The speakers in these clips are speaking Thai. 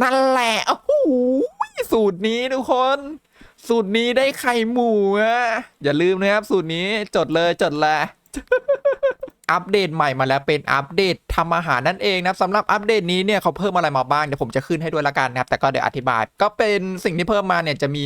นั่นแหละโอ้โหสูตรนี้ทุกคน สูตรนี้ได้ไข่หมูอะอย่าลืมนะครับ สูตรนี้จดเลยจดละ อัปเดตใหม่มาแล้วเป็นอัปเดตทำอาหารนั่นเองนะครับสำหรับอัปเดตนี้เนี่ยเขาเพิ่มอะไรมาบ้างเดี๋ยวผมจะขึ้นให้ด้วยละกันนะครับแต่ก็เดี๋ยวอธิบาย ก็เป็นสิ่งที่เพิ่มมาเนี่ยจะมี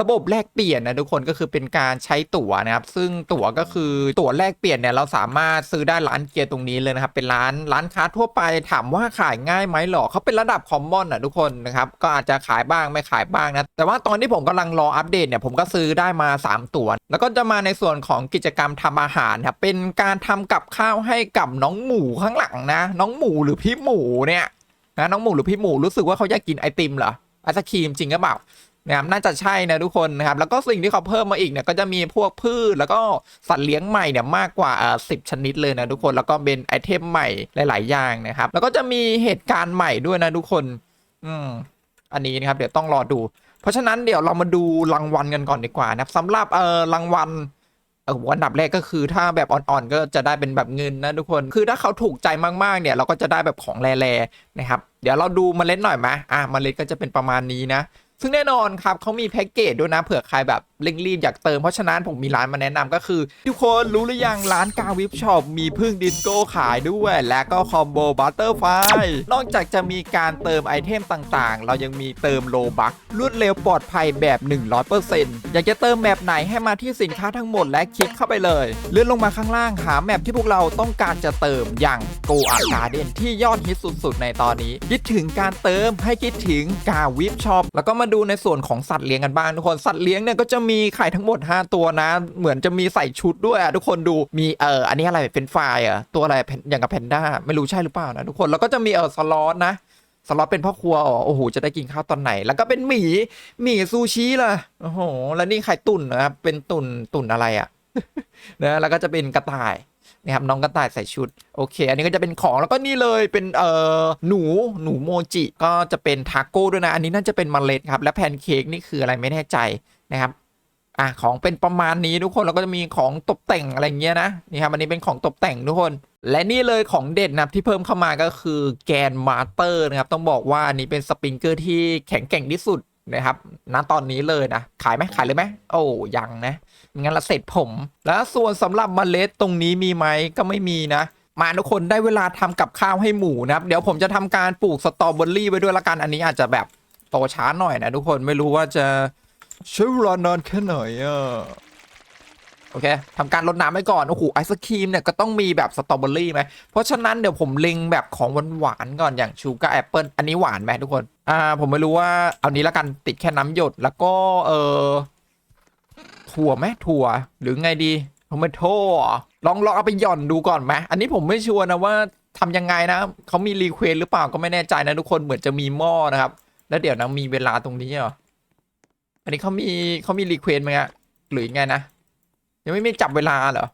ระบบแลกเปลี่ยนนะทุกคนก็คือเป็นการใช้ตั๋วนะครับ ซึ่งตั๋วก็คือตั๋วแลกเปลี่ยนเนี่ยเราสามารถซื้อได้ร้านเกียร์ตรงนี้เลยนะครับเป็นร้านร้านค้าทั่วไปถามว่าขายง่ายไหมหรอเขาเป็นระดับคอมมอนอะทุกคนนะครับก็อาจจะขายบ้างไม่ขายบ้างนะแต่ว่าตอนที่ผมกำลังรออัปเดตเนี่ยผมก็ซื้อได้มา 3 ตั๋วแล้วก็จะมาในส่วนของกิจกรรมทำอาหารครับเป็นการทำกับข้าวให้กับน้องหมูข้างหลังนะ น้องหมูหรือพี่หมูเนี่ยนะน้องหมูหรือพี่หมูรู้สึกว่าเขาอยากกินไอติมเหรอไอศครีมจริงหรือเปล่านะครับน่าจะใช่นะทุกคนนะครับแล้วก็สิ่งที่เขาเพิ่มมาอีกเนี่ยก็จะมีพวกพืชแล้วก็สัตว์เลี้ยงใหม่เนี่ยมากกว่าเอ่อสิชนิดเลยนะทุกคนแล้วก็เป็นไอเทมใหม่หลาย ๆ อย่างนะครับ แล้วก็จะมีเหตุการณ์ใหม่ด้วยนะทุกคน อืมอันนี้นะครับเดี๋ยวต้องรอดู เพราะฉะนั้นเดี๋ยวเรามาดูรางวัลกันก่อนดีกว่านะครับสำหรับเอ่อรางวัล ออันดับแรกก็คือถ้าแบบอ่อนๆก็จะได้เป็นแบบเงินนะทุกคนคือถ้าเขาถูกใจมากๆเนี่ยเราก็จะได้แบบของแร่ๆนะครับ เดี๋ยวเราดูมเมล็ดหน่อยไหมอะเมล็ดก็จะเป็นประมาณนี้นะ ซึ่งแน่นอนครับเขามีแพ็กเกจด้วยนะเผื่อใครแบบเร่งรีบอยากเติมเพราะฉะนั้นผมมีร้านมาแนะนำก็คือ ทุกคนรู้หรือยังร้านกาวิปช็อปมีพึ่งดิสโก้ขายด้วย และก็คอมโบบัตเตอร์ไฟนอกจากจะมีการเติมไอเทมต่างๆ เรายังมีเติมโลบักรวดเร็วปลอดภัยแบบ 100%อยากจะเติมแมปไหนให้มาที่สินค้าทั้งหมดและคลิกเข้าไปเลย เลื่อนลงมาข้างล่างหาแมปที่พวกเราต้องการจะเติมอย่าง Go a Garden ที่ยอดฮิตสุดๆ ในตอนนี้ คิดถึงการเติมให้คิดถึงกาวิปช็อปแล้วก็มาดูในส่วนของสัตว์เลี้ยงกันบ้างทุกคนสัตว์เลี้ยงเนี่ยก็จะมีไข่ทั้งหมด 5 ตัวนะ เหมือนจะมีใส่ชุดด้วยอะทุกคนดูมีเอออันนี้อะไรเป็นไฟล์อะตัวอะไรอย่างกับแพนด้าไม่รู้ใช่หรือเปล่านะทุกคนแล้วก็จะมีเออสล็อตนะสล็อตเป็นพ่อครัวอ๋อโอ้โหจะได้กินข้าวตอนไหน แล้วก็เป็นหมีหมีซูชิล่ะโอ้โหแล้วนี่ไข่ตุ่นนะครับเป็นตุ่นตุ่นอะไรอะนะแล้วก็จะเป็นกระต่าย นะครับน้องกระต่ายใส่ชุดโอเค อันนี้ก็จะเป็นของแล้วก็นี่เลยเป็นเอ่อหนูหนูโมจิก็จะเป็นทาโก้ด้วยนะ อันนี้น่าจะเป็นมเมล็ดครับและแพนเค้กนี่คืออะไรไม่แน่ใจนะครับอะของเป็นประมาณนี้ทุกคนแล้วก็จะมีของตกแต่งอะไรเงี้ยนะนี่ครับอันนี้เป็นของตกแต่งทุกคน และนี่เลยของเด็ดนะครับที่เพิ่มเข้ามาก็คือแกนมาเตอร์นะครับต้องบอกว่าอันนี้เป็นสปริงเกอร์ที่แข็งแกร่งที่สุด นะครับณตอนนี้เลยนะ ขายไหมขายเลยไหมโอ้ยังนะงั้นละเสร็จผม แล้วส่วนสำหรับเมล็ดตรงนี้มีไหมก็ไม่มีนะ มาทุกคนได้เวลาทำกับข้าวให้หมูนะครับ เดี๋ยวผมจะทำการปลูกสตรอเบอรี่ไว้ด้วยละกันอันนี้อาจจะแบบโตช้าหน่อยนะทุกคนไม่รู้ว่าจะใช้เวลานานแค่ไหนอะ โอเคทำการรดน้ำไว้ก่อน โอ้โห ไอศครีมเนี่ยก็ต้องมีแบบสตรอเบอรี่ไหม เพราะฉะนั้นเดี๋ยวผมเล็งแบบของหวานๆก่อนอย่างชูการ์แอปเปิลอันนี้หวานไหมทุกคน อ่า ผมไม่รู้ว่าเอานี้ละกันติดแค่น้ำหยดแล้วก็เออถั่วไหมถั่ว หรือไงดีทอมโทลองลองเอาไปหย่อนดูก่อนไหมอันนี้ผมไม่ชัวร์นะว่าทำยังไงนะเขามีรีเควสหรือเปล่าก็ไม่แน่ใจนะทุกคนเหมือนจะมีหม้อนะครับ แล้วเดี๋ยวนะมีเวลาตรงนี้เหรออันนี้เขามีเขามีรีเควสไหมอะหรือไงนะ ยังไม่มีจับเวลาเหรอ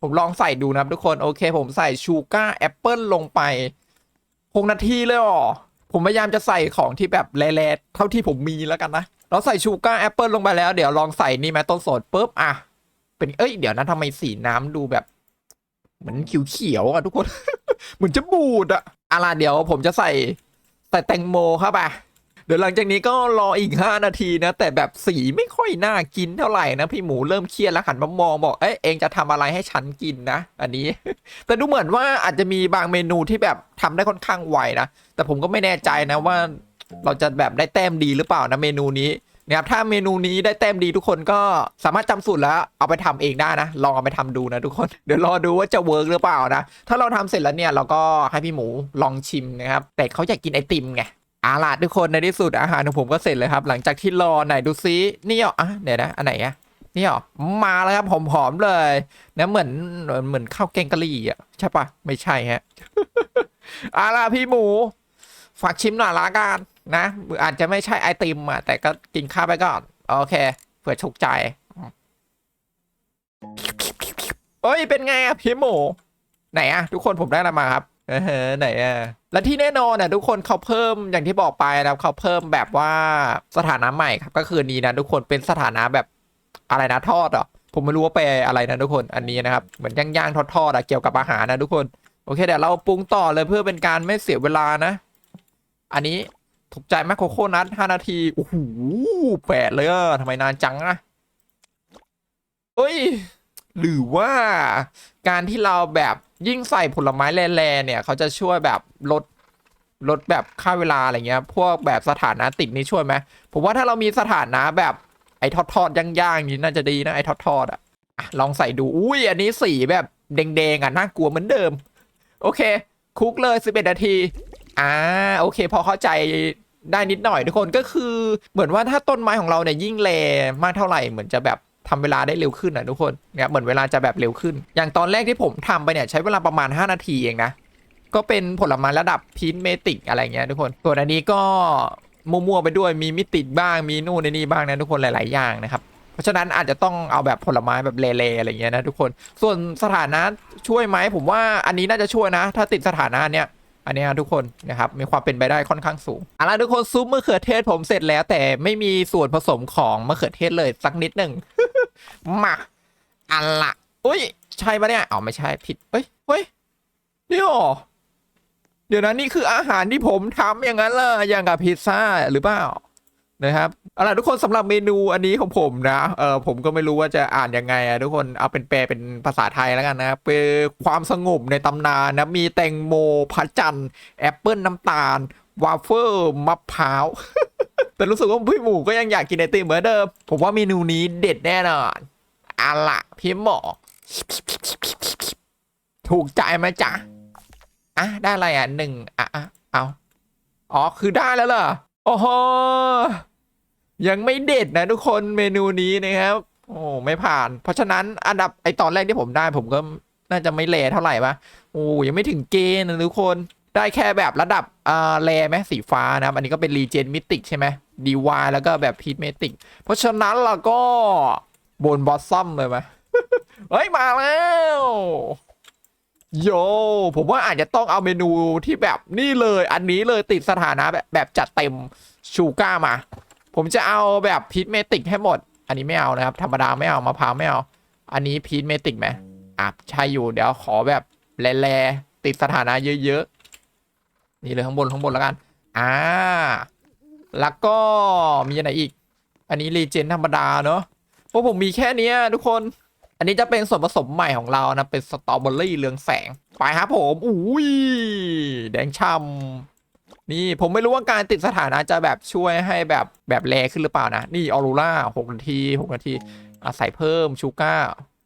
ผมลองใส่ดูนะครับทุกคน โอเค ผมใส่ชูการ์แอปเปิลลงไปหกนาทีเลยเหรอผมพยายามจะใส่ของที่แบบแร่ๆเท่าที่ผมมีแล้วกันนะ เราใส่ชูการ์แอปเปิลลงไปแล้ว เดี๋ยวลองใส่นี่ไหมต้นสดปุ๊บอะ เป็นเอ้ยเดี๋ยวนะทำไมสีน้ำดูแบบ เหมือนเขียวๆอะทุกคน เหมือนจะบูดอะอะไรเดี๋ยวผมจะใส่ใส่แตงโมเข้าไป เดี๋ยวหลังจากนี้ก็รออีก 5 นาทีนะ แต่แบบสีไม่ค่อยน่ากินเท่าไหร่นะพี่หมูเริ่มเครียดแล้วหันมามองบอกเอ้ยเองจะทำอะไรให้ฉันกินนะ อันนี้ แต่ดูเหมือนว่าอาจจะมีบางเมนูที่แบบทำได้ค่อนข้างไวนะ แต่ผมก็ไม่แน่ใจนะว่า เราจะแบบได้แต้มดีหรือเปล่านะเมนูนี้นะครับถ้าเมนูนี้ได้แต้มดีทุกคนก็สามารถจำสูตรแล้วเอาไปทำเองได้นะ ลองเอาไปทำดูนะทุกคน เดี๋ยวรอดูว่าจะเวิร์กหรือเปล่านะ ถ้าเราทำเสร็จแล้วเนี่ยเราก็ให้พี่หมูลองชิมนะครับ แต่เขาอยากกินไอติมไง อาล่ะทุกคนในที่สุดอาหารของผมก็เสร็จเลยครับ หลังจากที่รอไหนดูซินี่เหรออะเดี๋ยวนะอันไหนอะนี่เหรอมาแล้วครับหอมๆเลยนะเหมือนเหมือนข้าวแกงกะหรี่อะใช่ปะไม่ใช่ฮะเอาล่ะพี่หมู ฝากชิมหน่อยละกันนะอาจจะไม่ใช่ไอติมอะแต่ก็กินข้าวไปก่อนโอเคเผื่อฉุกใจเอ้ยเป็นไงอะพี่หมูไหนอะทุกคนผมได้อะไรมาครับเออไหนอะ และที่แน่นอนอะทุกคนเขาเพิ่มอย่างที่บอกไปนะครับเขาเพิ่มแบบว่าสถานะใหม่ครับ ก็คือนี้นะทุกคนเป็นสถานะแบบอะไรนะทอดหรอะผมไม่รู้ว่าไปลอะไรนะทุกคนอันนี้นะครับเหมือนย่างๆทอดๆอะเกี่ยวกับอาหารนะทุกคนโอเคเดี๋ยวเราปรุงต่อเลยเพื่อเป็นการไม่เสียเวลานะ อันนี้ถูกใจไหมโคโคนัทห้านาทีโอ้โหแปดเลยอะทำไมนานจังอะเอ้ย หรือว่า การที่เราแบบยิ่งใส่ผลไม้แร่ๆเนี่ย เขาจะช่วยแบบลดลดแบบค่าเวลาอะไรเงี้ย พวกแบบสถานะติดนี่ช่วยไหมผมว่าถ้าเรามีสถานะแบบไอ้ทอดทอดๆย่างๆนี่น่าจะดีนะไอ้ทอดทอดอะอะลองใส่ดูอุ้ยอันนี้สีแบบแดงๆอะน่ากลัวเหมือนเดิม โอเค คุกเลย11นาทีอ่าโอเค พอเข้าใจได้นิดหน่อยทุกคนก็คือ เหมือนว่าถ้าต้นไม้ของเราเนี่ยยิ่งแลมากเท่าไหร่เหมือนจะแบบ ทำเวลาได้เร็วขึ้นนะทุกคนเนี่ยเหมือนเวลาจะแบบเร็วขึ้น อย่างตอนแรกที่ผมทำไปเนี่ยใช้เวลาประมาณ 5 นาทีเองนะ ก็เป็นผลไม้ระดับพีนเมติกอะไรเงี้ยทุกคนส่วนอันนี้ก็มั่วๆไปด้วยมีมิติบ้างมีนู่นนนี่บ้างนะทุกคนหลาย ๆ อย่างนะครับเพราะฉะนั้นอาจจะต้องเอาแบบผลไม้แบบเละๆอะไรเงี้ยนะทุกคน ส่วนสถานะช่วยไหมผมว่าอันนี้น่าจะช่วยนะ ถ้าติดสถานะเนี่ย อันนี้ทุกคนนะครับมีความเป็นไปได้ค่อนข้างสูงเอาละทุกคนซุปมะเขือเทศผมเสร็จแล้ว แต่ไม่มีส่วนผสมของมะเขือเทศเลยสักนิดหนึ่ง มาอันละอุ้ย ใช่ปะเนี่ยอ๋อไม่ใช่ผิดเอ้ยเฮ้ยนี่หรอเดี๋ยวนะนี่คืออาหารที่ผมทำอย่างนั้นล่ะอย่างกับพิซซ่าหรือเปล่านะครับเอาล่ะทุกคนสำหรับเมนูอันนี้ของผมนะเออผมก็ไม่รู้ว่าจะอ่านยังไงอะทุกคนเอาเป็นแปลเป็นภาษาไทยแล้วกันนะเป็นความสงบในตำนานนะมีแตงโมพระจันทร์แอปเปิลน้ำตาล วาฟเฟิลมะพร้าว แต่รู้สึกว่าพี่หมูก็ยังอยากกินไอติมเหมือนเดิม ผมว่าเมนูนี้เด็ดแน่นอนอาล่ะพี่หมอถูกใจไหมจ๊ะอะได้อะไรอะหนึ่งอะอะเอาอ๋อคือได้แล้วเหรอโอ้โหยังไม่เด็ดนะทุกคนเมนูนี้นะครับ โอ้ไม่ผ่าน เพราะฉะนั้นอันดับไอตอนแรกที่ผมได้ผมก็น่าจะไม่เลเท่าไหร่ปะโอ้ยังไม่ถึงเกณฑ์นะทุกคน ได้แค่แบบระดับอ่าแรไหมสีฟ้านะครับ อันนี้ก็เป็นรีเจนมิติกใช่ไหมดีวายแล้วก็แบบพีทเมติก เพราะฉะนั้นเราก็บนบอสซัมเลยไหมเฮ้ย มาแล้ว โย ผมว่าอาจจะต้องเอาเมนูที่แบบนี่เลยอันนี้เลยติดสถานะแบบแบบจัดเต็มชูก้ามา ผมจะเอาแบบพีทเมติกให้หมด อันนี้ไม่เอานะครับ ธรรมดาไม่เอามะพร้าวไม่เอา อันนี้พีทเมติกไหมอะใช่อยู่เดี๋ยวขอแบบแลๆติดสถานะเยอะๆ นี่เลยข้างบนข้างบนแล้วกัน อ่า แล้วก็มีอะไรอีก อันนี้รีเจนธรรมดาเนอะเพราะผมมีแค่นี้ทุกคน อันนี้จะเป็นส่วนผสมใหม่ของเรานะ เป็นสตรอเบอรี่เรืองแสง ไปครับผม อุ้ย แดงช่ำนี่ผมไม่รู้ว่าการติดสถานะจะแบบช่วยให้แบบแบบแรขึ้นหรือเปล่านะ นี่ออรูล่าหกนาทีหกนาทีอะใส่เพิ่มชูก้า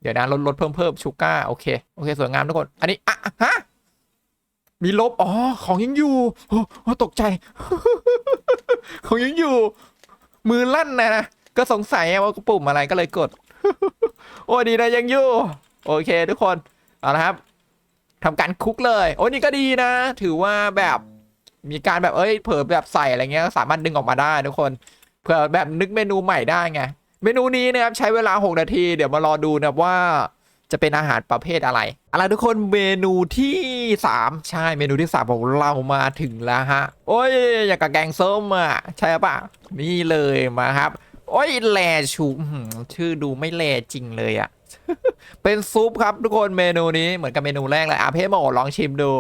เดี๋ยวนะลดลดเพิ่มเพิ่มชูก้าโอเค โอเค สวยงามทุกคน อันนี้อะฮะ มีลบ อ๋อ ของยังอยู่โอ้ตกใจ ของยังอยู่ มือลั่นนะ ก็สงสัยว่าปุ่มอะไรก็เลยกด โอ้ดีนะยังอยู่ โอเค ทุกคน เอาละครับทำการคุกเลย โอ้นี่ก็ดีนะ ถือว่าแบบมีการแบบเอ้ย เผลอแบบใส่อะไรเงี้ย สามารถดึงออกมาได้ทุกคน เผื่อแบบนึกเมนูใหม่ได้ไง เมนูนี้นะครับใช้เวลา 6 นาที เดี๋ยวมารอดูนะว่า จะเป็นอาหารประเภทอะไรอะไรทุกคนเมนูที่ 3 ใช่เมนูที่3ของเรามาถึงแล้วฮะ โอ้ยอยากกับแกงส้มอะใช่ปะนี่เลยมาครับ โอ้ยแลชูชื่อดูไม่แลจริงเลยอะเป็นซุปครับทุกคนเมนูนี้เหมือนกับเมนูแรกเลยอาเพโมลองชิมดู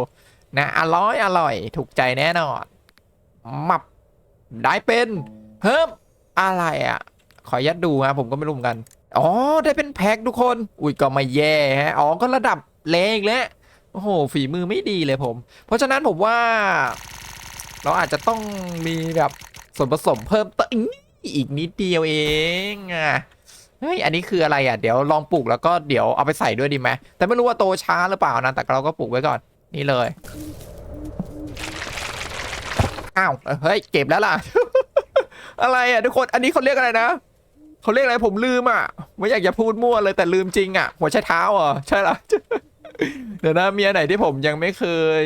นะอร่อยอร่อย ถูกใจแน่นอนมับได้เป็นเฮ้มอะไรอะ่ะ ขอยัดดูครับผมก็ไม่รู้เหมือนกัน อ๋อ ได้เป็นแพ็คทุกคน อุ้ยก็ไม่แย่ฮะ อ๋อ ก็ระดับเล็กแล้วโอ้โห ฝีมือไม่ดีเลยผม เพราะฉะนั้นผมว่า เราอาจจะต้องมีแบบส่วนผสมเพิ่มเติมอีกนิดเดียวเองอะเฮ้ย อันนี้คืออะไรอะ เดี๋ยวลองปลูกแล้วก็เดี๋ยวเอาไปใส่ด้วยดีไหม แต่ไม่รู้ว่าโตช้าหรือเปล่านะ แต่เราก็ปลูกไว้ก่อน นี่เลย อ้าว เฮ้ย เก็บแล้วล่ะ อะไรอะทุกคน อันนี้เขาเรียกอะไรนะ เขาเรียกอะไรผมลืมอะ ไม่อยากจะพูดมั่วเลยแต่ลืมจริงอะ หัวใช้เท้าเหรอใช่หรอเดี๋ยวนะมีอันไหนที่ผมยังไม่เคย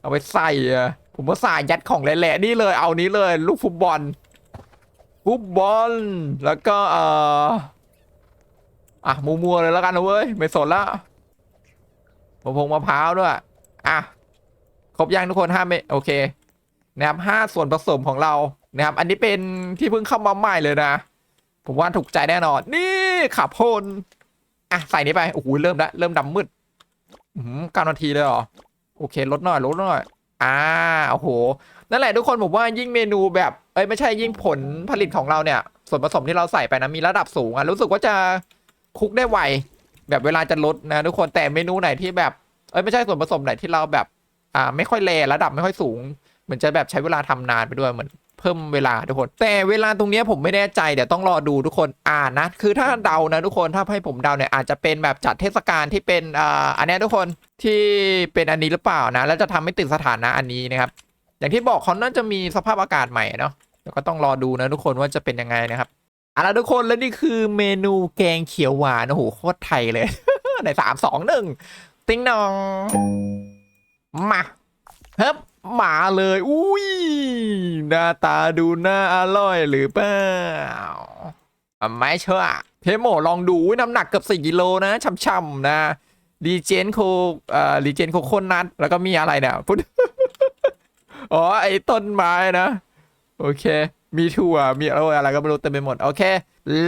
เอาไปใส่อะผมก็ใส่ยัดของแหละๆนี่เลยเอานี้เลย ลูกฟุตบอลฟุตบอลแล้วก็เอ่ออะมัวๆเลยแล้วกันนะเว้ยไม่สนละผมพงมะพร้าวด้วยอะครบยังทุกคนห้าเมโอเคนะครับห้าส่วนผสมของเรานะครับ อันนี้เป็นที่เพิ่งเข้ามาใหม่เลยนะ ผมว่าถูกใจแน่นอน นี่ขับพลอะใส่นี้ไปโอ้โหเริ่มแล้วเริ่มดำมืดอืมเก้านาทีเลยเหรอโอเคลดหน่อยลดหน่อยอ่าโอ้โหนั่นแหละทุกคนผมว่ายิ่งเมนูแบบเอ้ยไม่ใช่ยิ่งผลผลิตของเราเนี่ยส่วนผสมที่เราใส่ไปนะมีระดับสูงอะรู้สึกว่าจะคุกได้ไวแบบเวลาจะลดนะทุกคนแต่เมนูไหนที่แบบเอ้ยไม่ใช่ส่วนผสมไหนที่เราแบบอ่าไม่ค่อยแรระดับไม่ค่อยสูง เหมือนจะแบบใช้เวลาทำนานไปด้วยเหมือน พิ่มเวลาทุกคน แต่เวลาตรงนี้ผมไม่แน่ใจเดี๋ยวต้องรอดูทุกคนอ่านนะคือถ้าเดานะทุกคนถ้าให้ผมเดาเนี่ยอาจจะเป็นแบบจัดเทศกาลที่เป็นอ่าอันนี้ทุกคนที่เป็นอันนี้หรือเปล่านะ แล้วจะทำให้ติดสถานะอันนี้นะครับ อย่างที่บอกเขาน่าจะมีสภาพอากาศใหม่เนาะเดี๋ยวก็ต้องรอดูนะทุกคนว่าจะเป็นยังไงนะครับเอาละทุกคนแล้วนี่คือเมนูแกงเขียวหวานโอ้โหโคตรไทยเลยในสามสองหนึ่งติ้งนองมาเฮ้บ มาเลย อุ้ยหน้าตาดูน่าอร่อยหรือเปล่าไม่เชื่อเพโมลองดูน้ำหนักเกือบสี่กิโลนะช่ำๆนะดีเจนโคเอ่อดีเจนโคโคนนัทแล้วก็มีอะไรเนี่ยพูดอ๋อไอ้ต้นไม้นะ โอเค มีถั่วมีอะไรอะไรก็ไม่รู้เต็มไปหมด โอเค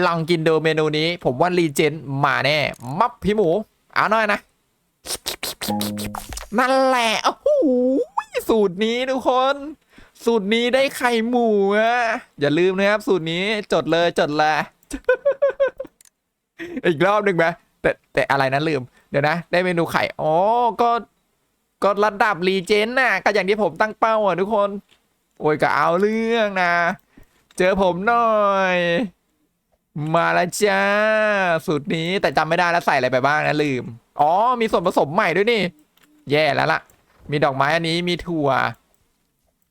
ลองกินดูเมนูนี้ ผมว่ารีเจนมาแน่ มับพี่หมู เอาหน่อยนะ นั่นแหละโอ้โห สูตรนี้ทุกคน สูตรนี้ได้ไข่หมูอะอย่าลืมนะครับ สูตรนี้จดเลยจดเลยอีกรอบหนึ่งไหมแต่แต่อะไรนะลืม เดี๋ยวนะ ได้เมนูไข่อ๋อก็ก็ระดับรีเจนน่ะก็อย่างที่ผมตั้งเป้าอะทุกคน โอ้ยก็เอาเรื่องนะ เจอผมหน่อย มาแล้วจ้า สูตรนี้แต่จำไม่ได้แล้วใส่อะไรไปบ้างนะลืม อ๋อ มีส่วนผสมใหม่ด้วยนี่ แย่แล้วล่ะ มีดอกไม้อันนี้มีถั่ว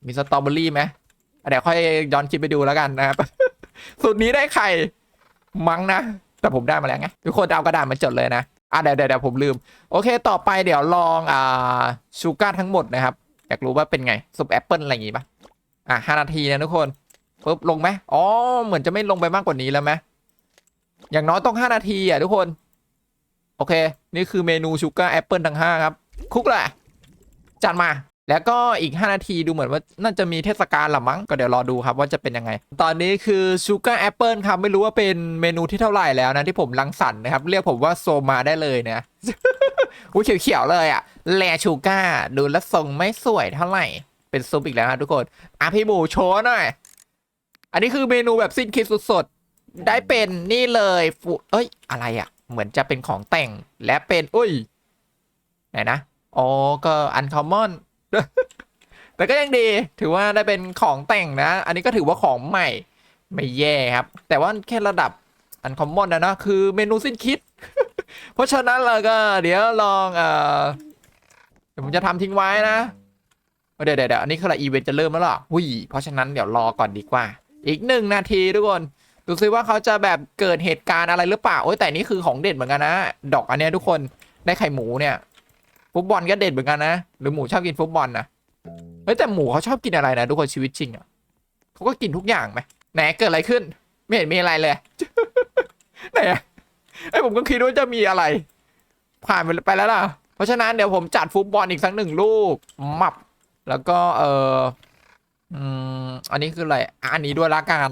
มีสตรอเบอรี่ไหมเดี๋ยวค่อยย้อนคลิปไปดูแล้วกันนะครับ สูตรนี้ได้ไข่ มั้งนะ แต่ผมได้มาแล้วไงทุกคนเอากระดาษมาจดเลยนะอะเดี๋ยวเดี๋ยวผมลืม โอเค ต่อไปเดี๋ยวลองอ่าชูการ์ทั้งหมดนะครับ อยากรู้ว่าเป็นไงซุปแอปเปิลอะไรอย่างงี้ปะอะห้านาทีนะทุกคนปุ๊บลงไหมอ๋อ เหมือนจะไม่ลงไปมากกว่านี้แล้วไหมอย่างน้อยต้องห้านาทีอะทุกคน โอเค นี่คือเมนูชูการ์แอปเปิลทั้งห้าครับ คุกเลย จัดมา แล้วก็อีก 5 นาทีดูเหมือนว่าน่าจะมีเทศกาลละมั้งก็เดี๋ยวรอดูครับว่าจะเป็นยังไง ตอนนี้คือชูการ์แอปเปิลครับไม่รู้ว่าเป็นเมนูที่เท่าไหร่แล้วนะที่ผมรังสรรค์นะครับ เรียกผมว่าโซมาได้เลยนะอุ้ยเขียวๆเลยอะแลชูการ์ดูแลทรงไม่สวยเท่าไหร่เป็นซุปอีกแล้วครับทุกคนอะพี่หมูโชว์หน่อยอันนี้คือเมนูแบบสิ้นคิดสดๆได้เป็นนี่เลยฟูเอ้ยอะไรอะเหมือนจะเป็นของแต่งและเป็นอุ้ยไหนนะ อ๋อ ก็อันคอมมอน แต่ก็ยังดี ถือว่าได้เป็นของแต่งนะ อันนี้ก็ถือว่าของใหม่ ไม่แย่ครับ แต่ว่าแค่ระดับอันคอมมอนนะเนอะคือเมนูสิ้นคิด เพราะฉะนั้นเราก็ เดี๋ยวลองเอ่อเดี๋ยวผมจะทำทิ้งไว้นะเดี๋ยวเดี๋ยวเดี๋ยวอันนี้คืออะไรอีเวนต์จะเริ่มแล้วหรอหุ้ยเพราะฉะนั้นเดี๋ยวรอก่อนดีกว่า อีกหนึ่งนาทีทุกคนดูซิว่าเขาจะแบบเกิดเหตุการณ์อะไรหรือเปล่า โอ้ยแต่นี่คือของเด็ดเหมือนกันนะ ดอกอันเนี้ยทุกคนได้ไข่หมูเนี่ย ฟุตบอลก็เด็ดเหมือนกันนะ หรือหมูชอบกินฟุตบอลนะเฮ้ยแต่หมูเขาชอบกินอะไรนะทุกคนชีวิตจริงอะเขาก็กินทุกอย่างไหมไหนเกิดอะไรขึ้น ไม่เห็นมีอะไรเลยไหนไอ้ผมก็คิดว่าจะมีอะไร ผ่านไปไปแล้วล่ะ เพราะฉะนั้นเดี๋ยวผมจัดฟุตบอลอีกสักหนึ่งลูกมับ แล้วก็เอออืมอันนี้คืออะไรอันนี้ด้วยละกัน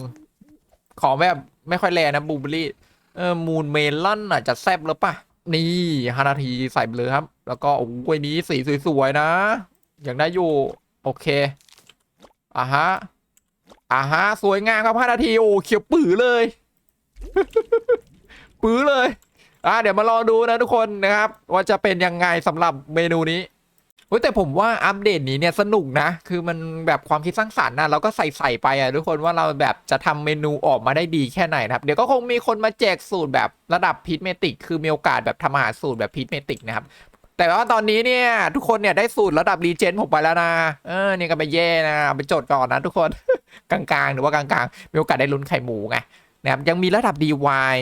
ของแบบไม่ค่อยแรงนะบูเบอรี่เออมูนเมลอนอะจะแซบหรือปะ นี่ห้านาทีใส่ไปเลยครับ แล้วก็โอ้ยนี้สีสวยๆนะอย่างได้อยู่ โอเคอะฮะอะฮะสวยงามครับห้านาทีโอ้เขียวปื้อเลย ปื้อเลยอะเดี๋ยวมารอดูนะทุกคนนะครับ ว่าจะเป็นยังไงสำหรับเมนูนี้ เฮ้ยแต่ผมว่าอัปเดตนี้เนี่ยสนุกนะ คือมันแบบความคิดสร้างสรรค์นะเราก็ใส่ใส่ไปอะทุกคนว่าเราแบบจะทำเมนูออกมาได้ดีแค่ไหนนะครับ เดี๋ยวก็คงมีคนมาแจกสูตรแบบระดับพีทเมติก คือมีโอกาสแบบทำอาหารสูตรแบบพีทเมติกนะครับแต่ว่าตอนนี้เนี่ย ทุกคนเนี่ยได้สูตรระดับรีเจนผมไปแล้วนะเออนี่ก็ไปแย่นะไปจดก่อนนะทุกคนกลางๆ หรือว่ากลางๆ มีโอกาสได้ลุ้นไข่หมูไงนะครับยังมีระดับ DY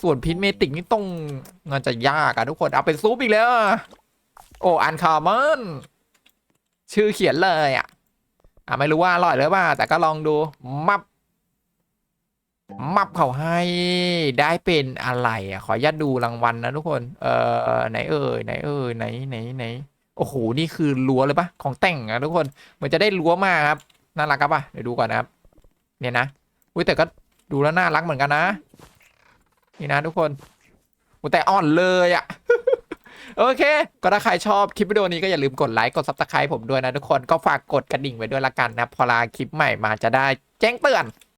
ส่วนพิทเมติกนี่ต้องมันจะยากอะทุกคนเอาเป็นซุปอีกแล้ว โอ้อันคาร์มอนชื่อเขียนเลยอะอะไม่รู้ว่าอร่อยหรือเปล่าแต่ก็ลองดูมับมับเขาให้ได้เป็นอะไรอะขออนุญาตดูรางวัลนะทุกคน เอ่อไหนเอ่ยไหนเอ่ยไหนไหนไหนโอ้โหนี่คือรั้วเลยปะของแต่งอะทุกคนเหมือนจะได้รั้วมาครับน่ารักครับปะเดี๋ยวดูก่อนนะครับ เนี่ยนะอุ้ยแต่ก็ดูแล้วน่ารักเหมือนกันนะ นี่นะทุกคนโอ้แต่อ่อนเลยอะ โอเค ก็ถ้าใครชอบคลิปวิดีโอนี้ก็อย่าลืมกดไลค์กด subscribe ผมด้วยนะทุกคนก็ฝากกดกระดิ่งไว้ด้วยละกันนะพอลาคลิปใหม่มาจะได้แจ้งเตือน